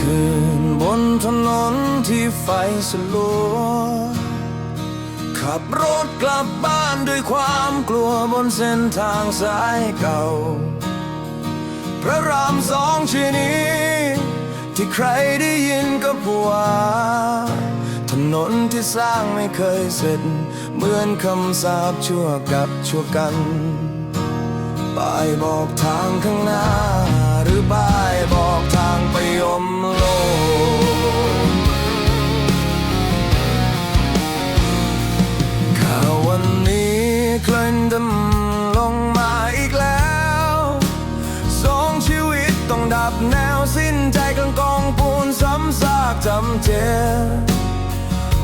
คืนบนถนนที่ไฟสลัว ขับรถกลับบ้านด้วยความกลัวบนเส้นทางสายเก่า พระรามสองชื่อนี้ ที่ใครได้ยินก็ผัวถนนที่สร้างไม่เคยเสร็จ เหมือนคำสาปชั่วกับชั่วกันป้ายบอกทางข้างหน้า ดำลงมาอีกแล้วสองชีวิตต้องดับแนวสิ้นใจกลางกองปูนซ้ำซากจำเจ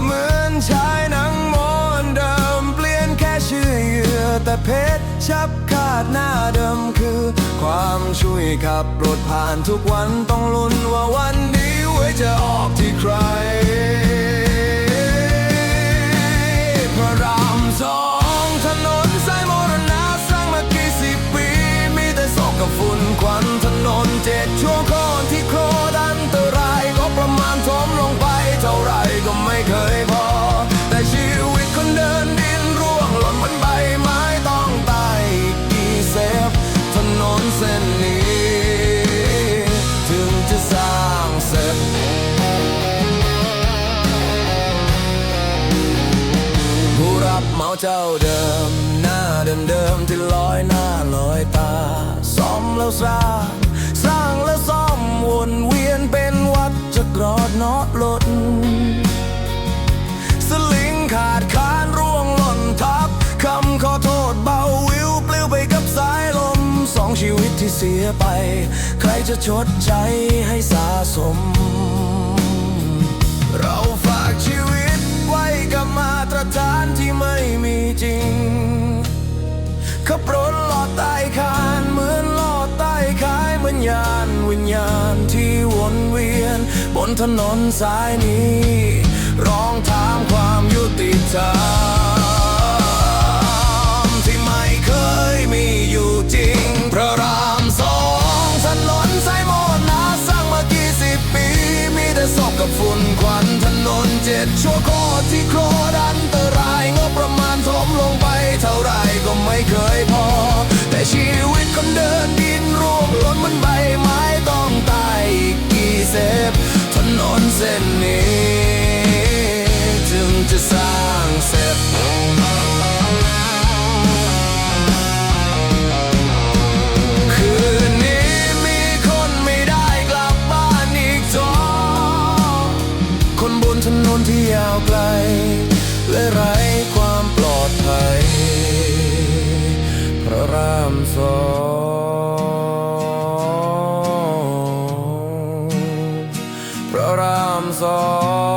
เหมือนชายหนังโมนเดิมเปลี่ยนแค่ชื่อเหยื่อแต่เพชรชับขาดหน้าเดิมคือ ความช่วยขับรถผ่านทุกวันต้องลุ้นว่าวันนี้ไว้จะออกที่ใคร เจ้าเดิม หน้าเดิมเดิมที่ลอยหน้าลอยตาซ่อมแล้วสร้างสร้างแล้วซ่อมวนเวียนเป็นวัดจะกรอดนอตหลดสลิงขาดคานร่วงหล่นทับคำขอโทษเบาวิวปลิวไปกับสายลมสองชีวิตที่เสียไป ใครจะชดใช้ให้สะสม นถนนสายนี้ ร้องถามความยุติธรรมที่ไม่เคยมีอยู่จริง พระรามสองถนนสายโมนาสร้างมากี่สิบปี มีแต่ศพกับฝุ่นควันถนนเจ็ดชั่วโคตรที่โครดัน ที่ยาวไกล และไร้ความปลอดภัย พระรามสองพระรามสอง